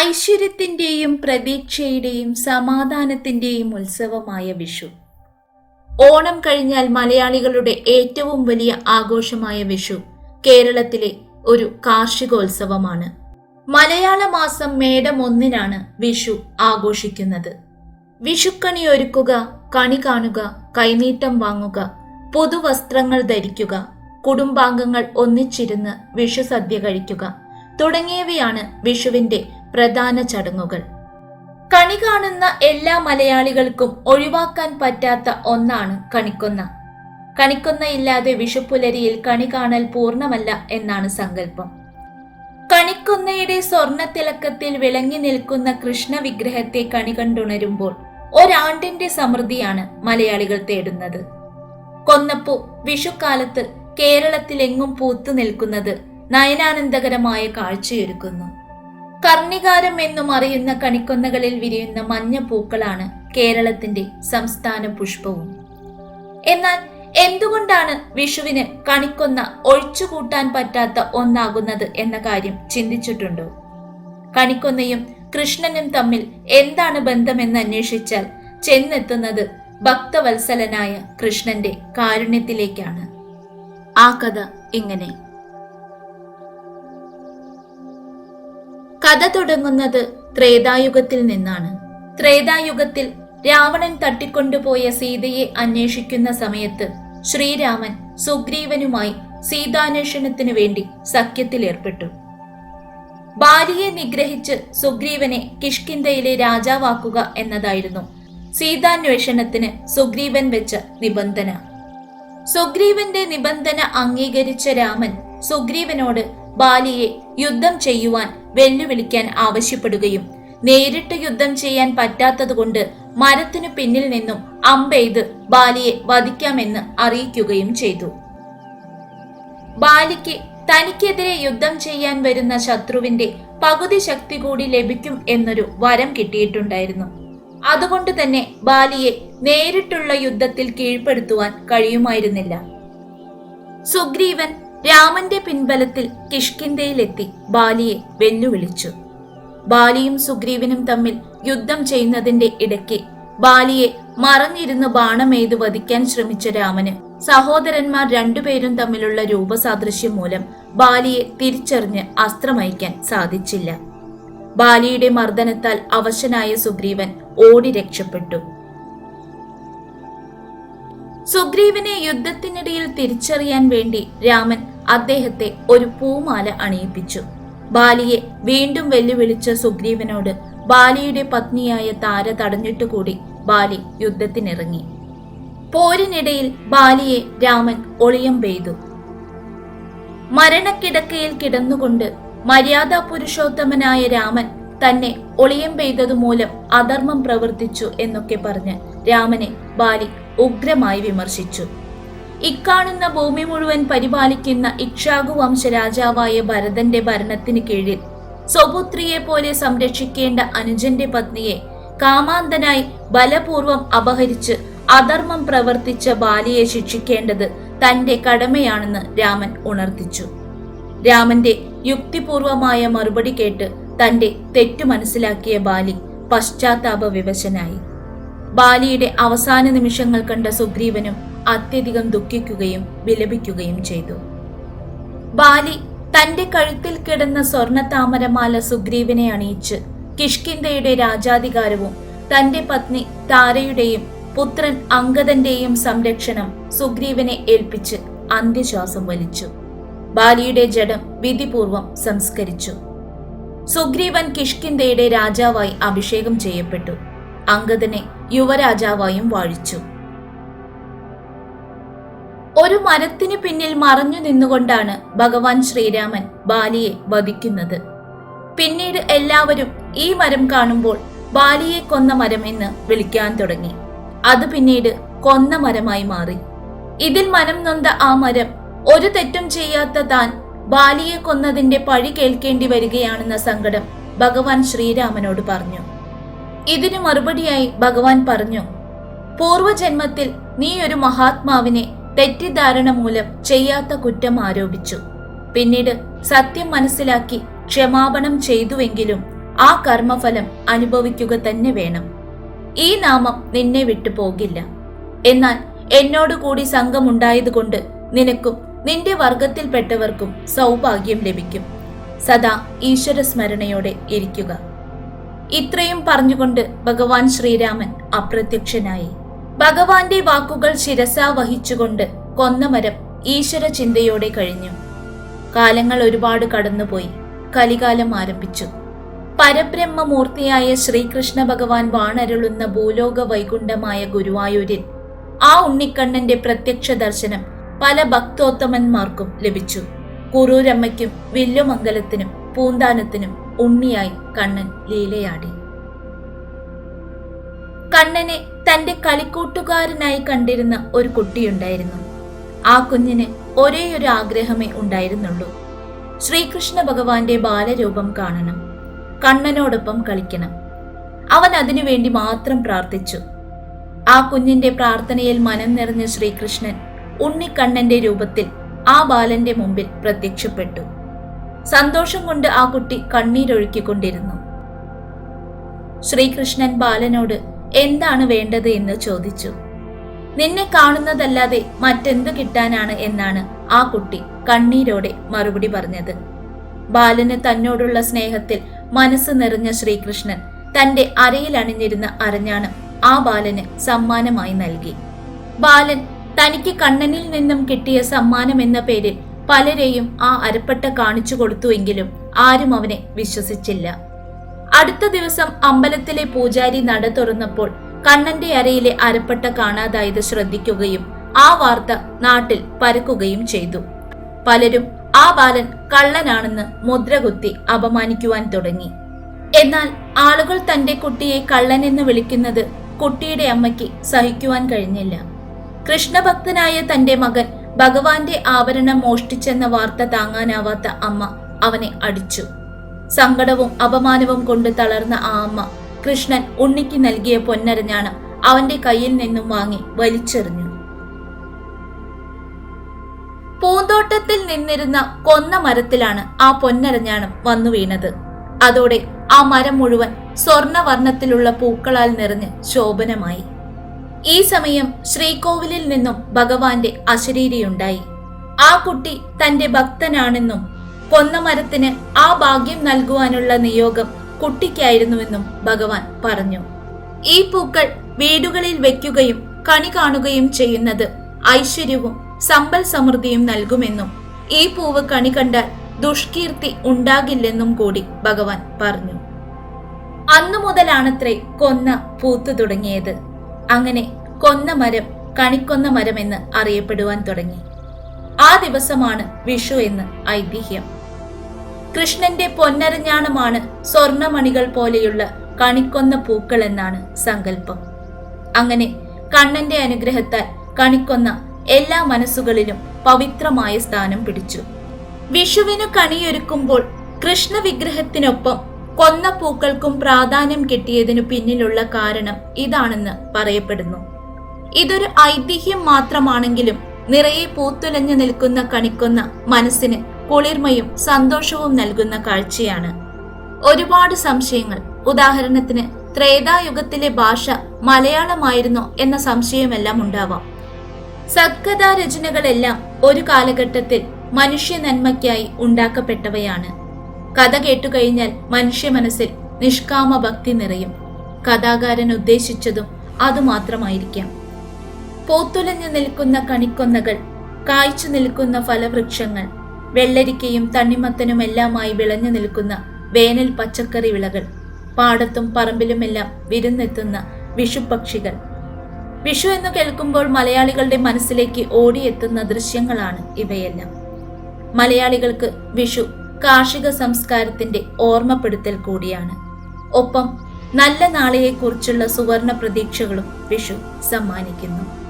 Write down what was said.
ഐശ്വര്യത്തിന്റെയും പ്രതീക്ഷയുടെയും സമാധാനത്തിന്റെയും ഉത്സവമായ വിഷു. ഓണം കഴിഞ്ഞാൽ മലയാളികളുടെ ഏറ്റവും വലിയ ആഘോഷമായ വിഷു കേരളത്തിലെ ഒരു കാർഷികോത്സവമാണ്. മലയാള മാസം മേടം ഒന്നിനാണ് വിഷു ആഘോഷിക്കുന്നത്. വിഷുക്കണി ഒരുക്കുക കണി കാണുക കൈനീട്ടം വാങ്ങുക പുതുവസ്ത്രങ്ങൾ ധരിക്കുക കുടുംബാംഗങ്ങൾ ഒന്നിച്ചിരുന്ന് വിഷു സദ്യ കഴിക്കുക തുടങ്ങിയവയാണ് വിഷുവിന്റെ പ്രധാന ചടങ്ങുകൾ. കണി കാണുന്ന എല്ലാ മലയാളികൾക്കും ഒഴിവാക്കാൻ പറ്റാത്ത ഒന്നാണ് കണിക്കൊന്ന. കണിക്കൊന്ന ഇല്ലാതെ വിഷുപ്പുലരിയിൽ കണി കാണൽ പൂർണമല്ല എന്നാണ് സങ്കല്പം. കണിക്കൊന്നയുടെ സ്വർണത്തിളക്കത്തിൽ വിളങ്ങി നിൽക്കുന്ന കൃഷ്ണ വിഗ്രഹത്തെ കണി കണ്ടുണരുമ്പോൾ ഒരാണ്ടിന്റെ സമൃദ്ധിയാണ് മലയാളികൾ തേടുന്നത്. കൊന്നപ്പൂ വിഷുക്കാലത്ത് കേരളത്തിലെങ്ങും പൂത്തു നിൽക്കുന്നത് നയനാനന്ദകരമായ കാഴ്ചയൊരുക്കുന്നു. കർണികാരം എന്നും അറിയുന്ന കണിക്കൊന്നകളിൽ വിരിയുന്ന മഞ്ഞ പൂക്കളാണ് കേരളത്തിന്റെ സംസ്ഥാന പുഷ്പവും. എന്നാൽ എന്തുകൊണ്ടാണ് വിഷുവിന് കണിക്കൊന്ന ഒഴിച്ചുകൂട്ടാൻ പറ്റാത്ത ഒന്നാകുന്നത് എന്ന കാര്യം ചിന്തിച്ചിട്ടുണ്ടോ? കണിക്കൊന്നയും കൃഷ്ണനും തമ്മിൽ എന്താണ് ബന്ധമെന്ന് അന്വേഷിച്ചാൽ ചെന്നെത്തുന്നത് ഭക്തവത്സലനായ കൃഷ്ണന്റെ കാരുണ്യത്തിലേക്കാണ്. ആ കഥ ഇങ്ങനെ. കഥ തുടങ്ങുന്നത് ത്രേതായുഗത്തിൽ നിന്നാണ്. ത്രേതായുഗത്തിൽ രാവണൻ തട്ടിക്കൊണ്ടുപോയ സീതയെ അന്വേഷിക്കുന്ന സമയത്ത് ശ്രീരാമൻ സുഗ്രീവനുമായി സീതാന്വേഷണത്തിനു വേണ്ടി സഖ്യത്തിൽ ഏർപ്പെട്ടു. ഭാര്യയെ നിഗ്രഹിച്ച് സുഗ്രീവനെ കിഷ്കിന്ധയിലെ രാജാവാക്കുക എന്നതായിരുന്നു സീതാന്വേഷണത്തിന് സുഗ്രീവൻ വെച്ച നിബന്ധന. സുഗ്രീവന്റെ നിബന്ധന അംഗീകരിച്ച രാമൻ സുഗ്രീവനോട് ബാലിയെ യുദ്ധം ചെയ്യുവാൻ വെല്ലുവിളിക്കാൻ ആവശ്യപ്പെടുകയും നേരിട്ട് യുദ്ധം ചെയ്യാൻ പറ്റാത്തതുകൊണ്ട് മരത്തിനു പിന്നിൽ നിന്നും അമ്പെയ്ത് ബാലിയെ വധിക്കാമെന്ന് അറിയിക്കുകയും ചെയ്തു. ബാലിക്ക് തനിക്കെതിരെ യുദ്ധം ചെയ്യാൻ വരുന്ന ശത്രുവിന്റെ പകുതി ശക്തി കൂടി ലഭിക്കും എന്നൊരു വരം കിട്ടിയിട്ടുണ്ടായിരുന്നു. അതുകൊണ്ട് തന്നെ ബാലിയെ നേരിട്ടുള്ള യുദ്ധത്തിൽ കീഴ്പ്പെടുത്തുവാൻ കഴിയുമായിരുന്നില്ല. സുഗ്രീവൻ രാമന്റെ പിൻബലത്തിൽ കിഷ്കിന്ധയിലെത്തി ബാലിയെ വെല്ലുവിളിച്ചു. ബാലിയും സുഗ്രീവനും തമ്മിൽ യുദ്ധം ചെയ്യുന്നതിന്റെ ഇടയ്ക്ക് ബാലിയെ മറഞ്ഞിരുന്ന് ബാണമെയ്ത് വധിക്കാൻ ശ്രമിച്ച രാമന് സഹോദരന്മാർ രണ്ടുപേരും തമ്മിലുള്ള രൂപസാദൃശ്യം മൂലം ബാലിയെ തിരിച്ചറിഞ്ഞ് അസ്ത്രമയക്കാൻ സാധിച്ചില്ല. ബാലിയുടെ മർദ്ദനത്താൽ അവശനായ സുഗ്രീവൻ ഓടി രക്ഷപ്പെട്ടു. സുഗ്രീവനെ യുദ്ധത്തിനിടയിൽ തിരിച്ചറിയാൻ വേണ്ടി രാമൻ അദ്ദേഹത്തെ ഒരു പൂമാല അണിയിപ്പിച്ചു. ബാലിയെ വീണ്ടും വെല്ലുവിളിച്ച സുഗ്രീവനോട് ബാലിയുടെ പത്നിയായ താര തടഞ്ഞിട്ടുകൂടി ബാലി യുദ്ധത്തിനിറങ്ങി. പോരിനിടയിൽ ബാലിയെ രാമൻ ഒളിയം പെയ്തു. മരണക്കിടക്കയിൽ കിടന്നുകൊണ്ട് മര്യാദാ പുരുഷോത്തമനായ രാമൻ തന്നെ ഒളിയം പെയ്തതുമൂലം അധർമ്മം പ്രവർത്തിച്ചു എന്നൊക്കെ പറഞ്ഞ് രാമനെ ബാലി ഉഗ്രമായി വിമർശിച്ചു. ഇക്കാണുന്ന ഭൂമി മുഴുവൻ പരിപാലിക്കുന്ന ഇക്ഷാകു വംശ രാജാവായ ഭരതന്റെ ഭരണത്തിന് കീഴിൽ സ്വപുത്രിയെ പോലെ സംരക്ഷിക്കേണ്ട അനുജന്റെ പത്നിയെ കാമാന്തനായി ബലപൂർവം അപഹരിച്ച് അധർമ്മം പ്രവർത്തിച്ച ബാലിയെ ശിക്ഷിക്കേണ്ടത് തന്റെ കടമയാണെന്ന് രാമൻ ഉണർത്തിച്ചു. രാമന്റെ യുക്തിപൂർവമായ മറുപടി കേട്ട് തന്റെ തെറ്റു മനസ്സിലാക്കിയ ബാലി പശ്ചാത്താപ വിവശനായി. ബാലിയുടെ അവസാന നിമിഷങ്ങൾ കണ്ട സുഗ്രീവനും അത്യധികം ദുഃഖിക്കുകയും വിലപിക്കുകയും ചെയ്തു. ബാലി തന്റെ കഴുത്തിൽ കിടന്ന സ്വർണ താമരമാല സുഗ്രീവനെ അണിയിച്ച് കിഷ്കിന്ധയുടെ രാജാധികാരവും തന്റെ പത്നി താരയുടെയും പുത്രൻ അങ്കദന്റെയും സംരക്ഷണം സുഗ്രീവനെ ഏൽപ്പിച്ച് അന്ത്യശ്വാസം വലിച്ചു. ബാലിയുടെ ജഡം വിധിപൂർവം സംസ്കരിച്ചു. സുഗ്രീവൻ കിഷ്കിന്ധയുടെ രാജാവായി അഭിഷേകം ചെയ്യപ്പെട്ടു. അങ്കദനെ യുവരാജാവായും വാഴിച്ചു. ഒരു മരത്തിന് പിന്നിൽ മറഞ്ഞു നിന്നുകൊണ്ടാണ് ഭഗവാൻ ശ്രീരാമൻ ബാലിയെ വധിക്കുന്നത്. പിന്നീട് എല്ലാവരും ഈ മരം കാണുമ്പോൾ ബാലിയെ കൊന്ന മരം എന്ന് വിളിക്കാൻ തുടങ്ങി. അത് പിന്നീട് കൊന്ന മരമായി മാറി. ഇതിൽ മനം നൊന്ത ആ മരം ഒരു തെറ്റും ചെയ്യാത്ത താൻ ബാലിയെ കൊന്നതിന്റെ പഴി കേൾക്കേണ്ടി വരികയാണെന്ന സങ്കടം ഭഗവാൻ ശ്രീരാമനോട് പറഞ്ഞു. ഇതിനു മറുപടിയായി ഭഗവാൻ പറഞ്ഞു പൂർവജന്മത്തിൽ നീ ഒരു മഹാത്മാവിനെ തെറ്റിദ്ധാരണ മൂലം ചെയ്യാത്ത കുറ്റം ആരോപിച്ചു. പിന്നീട് സത്യം മനസ്സിലാക്കി ക്ഷമാപണം ചെയ്തുവെങ്കിലും ആ കർമ്മഫലം അനുഭവിക്കുക തന്നെ വേണം. ഈ നാമം നിന്നെ വിട്ടു പോകില്ല. എന്നാൽ എന്നോട് കൂടി സംഘമുണ്ടായതുകൊണ്ട് നിനക്കും നിന്റെ വർഗത്തിൽപ്പെട്ടവർക്കും സൗഭാഗ്യം ലഭിക്കും. സദാ ഈശ്വര സ്മരണയോടെ ഇരിക്കുക. ഇത്രയും പറഞ്ഞുകൊണ്ട് ഭഗവാൻ ശ്രീരാമൻ അപ്രത്യക്ഷനായി. ഭഗവാന്റെ വാക്കുകൾ ശിരസാ വഹിച്ചുകൊണ്ട് കൊന്നമരം ഈശ്വര ചിന്തയോടെ കഴിഞ്ഞു. കാലങ്ങൾ ഒരുപാട് കടന്നുപോയി. കലികാലം ആരംഭിച്ചു. പരബ്രഹ്മമൂർത്തിയായ ശ്രീകൃഷ്ണ ഭഗവാൻ വാണരുളുന്ന ഭൂലോക വൈകുണ്ഠമായ ഗുരുവായൂരിൽ ആ ഉണ്ണിക്കണ്ണന്റെ പ്രത്യക്ഷ ദർശനം പല ഭക്തോത്തമന്മാർക്കും ലഭിച്ചു. കുറൂരമ്മയ്ക്കും വില്ലുമംഗലത്തിനും പൂന്താനത്തിനും ഉണ്ണിയായി കണ്ണൻ ലീലയാടി. കണ്ണനെ തന്റെ കളിക്കൂട്ടുകാരനായി കണ്ടിരുന്ന ഒരു കുട്ടിയുണ്ടായിരുന്നു. ആ കുഞ്ഞിന് ഒരേ ഒരു ആഗ്രഹമേ ഉണ്ടായിരുന്നുള്ളൂ. ശ്രീകൃഷ്ണ ഭഗവാന്റെ ബാലരൂപം കാണണം കണ്ണനോടൊപ്പം കളിക്കണം. അവൻ അതിനുവേണ്ടി മാത്രം പ്രാർത്ഥിച്ചു. ആ കുഞ്ഞിന്റെ പ്രാർത്ഥനയിൽ മനം നിറഞ്ഞ ശ്രീകൃഷ്ണൻ ഉണ്ണിക്കണ്ണന്റെ രൂപത്തിൽ ആ ബാലന്റെ മുമ്പിൽ പ്രത്യക്ഷപ്പെട്ടു. സന്തോഷം കൊണ്ട് ആ കുട്ടി കണ്ണീരൊഴുക്കിക്കൊണ്ടിരുന്നു. ശ്രീകൃഷ്ണൻ ബാലനോട് എന്താണ് വേണ്ടത് എന്ന് ചോദിച്ചു. നിന്നെ കാണുന്നതല്ലാതെ മറ്റെന്തു കിട്ടാനാണ് എന്നാണ് ആ കുട്ടി കണ്ണീരോടെ മറുപടി പറഞ്ഞത്. ബാലന് തന്നോടുള്ള സ്നേഹത്തിൽ മനസ്സ് നിറഞ്ഞ ശ്രീകൃഷ്ണൻ തന്റെ അരയിൽ അണിഞ്ഞിരുന്ന അരഞ്ഞാണം ആ ബാലന് സമ്മാനമായി നൽകി. ബാലൻ തനിക്ക് കണ്ണനിൽ നിന്നും കിട്ടിയ സമ്മാനം എന്ന പേരിൽ പലരെയും ആ അരപ്പട്ട കാണിച്ചു കൊടുത്തുവെങ്കിലും ആരും അവനെ വിശ്വസിച്ചില്ല. അടുത്ത ദിവസം അമ്പലത്തിലെ പൂജാരി നട തുറന്നപ്പോൾ കണ്ണന്റെ അരയിലെ അരപ്പട്ട കാണാതായത് ശ്രദ്ധിക്കുകയും ആ വാർത്ത നാട്ടിൽ പരക്കുകയും ചെയ്തു. പലരും ആ ബാലൻ കള്ളനാണെന്ന് മുദ്രകുത്തി അപമാനിക്കുവാൻ തുടങ്ങി. എന്നാൽ ആളുകൾ തന്റെ കുട്ടിയെ കള്ളൻ എന്ന് വിളിക്കുന്നത് കുട്ടിയുടെ അമ്മയ്ക്ക് സഹിക്കുവാൻ കഴിഞ്ഞില്ല. കൃഷ്ണഭക്തനായ തന്റെ മകൻ ഭഗവാന്റെ ആവരണം മോഷ്ടിച്ചെന്ന വാർത്ത താങ്ങാനാവാത്ത അമ്മ അവനെ അടിച്ചു. സങ്കടവും അപമാനവും കൊണ്ട് തളർന്ന ആ അമ്മ കൃഷ്ണൻ ഉണ്ണിക്ക് നൽകിയ പൊന്നരഞ്ഞാണ് അവന്റെ കയ്യിൽ നിന്നും വാങ്ങി വലിച്ചെറിഞ്ഞു. പൂന്തോട്ടത്തിൽ നിന്നിരുന്ന കൊന്ന മരത്തിലാണ് ആ പൊന്നരഞ്ഞാണം വന്നു വീണത്. അതോടെ ആ മരം മുഴുവൻ സ്വർണവർണത്തിലുള്ള പൂക്കളാൽ നിറഞ്ഞ് ശോഭനമായി. ഈ സമയം ശ്രീകോവിലിൽ നിന്നും ഭഗവാന്റെ അശരീരിയുണ്ടായി. ആ കുട്ടി തന്റെ ഭക്തനാണെന്നും കൊന്ന മരത്തിന് ആ ഭാഗ്യം നൽകുവാനുള്ള നിയോഗം കുട്ടിക്കായിരുന്നുവെന്നും ഭഗവാൻ പറഞ്ഞു. ഈ പൂക്കൾ വീടുകളിൽ വെക്കുകയും കണി കാണുകയും ചെയ്യുന്നത് ഐശ്വര്യവും സമ്പൽ സമൃദ്ധിയും നൽകുമെന്നും ഈ പൂവ് കണി കണ്ടാൽ ദുഷ്കീർത്തി ഉണ്ടാകില്ലെന്നും കൂടി ഭഗവാൻ പറഞ്ഞു. അന്നു മുതലാണത്രേ കൊന്ന പൂത്തു തുടങ്ങിയത്. അങ്ങനെ കൊന്ന മരം കണിക്കൊന്ന മരം എന്ന് അറിയപ്പെടുവാൻ തുടങ്ങി. ആ ദിവസമാണ് വിഷു എന്ന് ഐതിഹ്യം. കൃഷ്ണന്റെ പൊന്നരഞ്ഞാണമാണ് സ്വർണമണികൾ പോലെയുള്ള കണിക്കൊന്ന പൂക്കൾ എന്നാണ് സങ്കല്പം. അങ്ങനെ കണ്ണന്റെ അനുഗ്രഹത്താൽ കണിക്കൊന്ന എല്ലാ മനസ്സുകളിലും പവിത്രമായ സ്ഥാനം പിടിച്ചു. വിഷുവിനു കണിയൊരുക്കുമ്പോൾ കൃഷ്ണ വിഗ്രഹത്തിനൊപ്പം കൊന്ന പൂക്കൾക്കും പ്രാധാന്യം കിട്ടിയതിനു പിന്നിലുള്ള കാരണം ഇതാണെന്ന് പറയപ്പെടുന്നു. ഇതൊരു ഐതിഹ്യം മാത്രമാണെങ്കിലും നിറയെ പൂത്തുലഞ്ഞു നിൽക്കുന്ന കണിക്കൊന്ന മനസ്സിന് കുളിർമയും സന്തോഷവും നൽകുന്ന കാഴ്ചയാണ്. ഒരുപാട് സംശയങ്ങൾ. ഉദാഹരണത്തിന് ത്രേതായുഗത്തിലെ ഭാഷ മലയാളമായിരുന്നോ എന്ന സംശയമെല്ലാം ഉണ്ടാവാം. സത്കഥാ രചനകളെല്ലാം ഒരു കാലഘട്ടത്തിൽ മനുഷ്യ നന്മയ്ക്കായി ഉണ്ടാക്കപ്പെട്ടവയാണ്. കഥ കേട്ടുകഴിഞ്ഞാൽ മനുഷ്യ മനസ്സിൽ നിഷ്കാമ ഭക്തി നിറയും. കഥാകാരൻ ഉദ്ദേശിച്ചതും അതുമാത്രമായിരിക്കാം. പോത്തുലഞ്ഞു നിൽക്കുന്ന കണിക്കൊന്നകൾ കായ്ച്ചു നിൽക്കുന്ന ഫലവൃക്ഷങ്ങൾ വെള്ളരിക്കയും തണ്ണിമത്തനുമെല്ലാമായി വിളഞ്ഞു നിൽക്കുന്ന വേനൽ പച്ചക്കറി വിളകൾ പാടത്തും പറമ്പിലുമെല്ലാം വിരുന്നെത്തുന്ന വിഷുപക്ഷികൾ. വിഷു എന്ന് കേൾക്കുമ്പോൾ മലയാളികളുടെ മനസ്സിലേക്ക് ഓടിയെത്തുന്ന ദൃശ്യങ്ങളാണ് ഇവയെല്ലാം. മലയാളികൾക്ക് വിഷു കാർഷിക സംസ്കാരത്തിന്റെ ഓർമ്മപ്പെടുത്തൽ കൂടിയാണ്. ഒപ്പം നല്ല നാളെയെക്കുറിച്ചുള്ള സുവർണ പ്രതീക്ഷകളും വിഷു സമ്മാനിക്കുന്നു.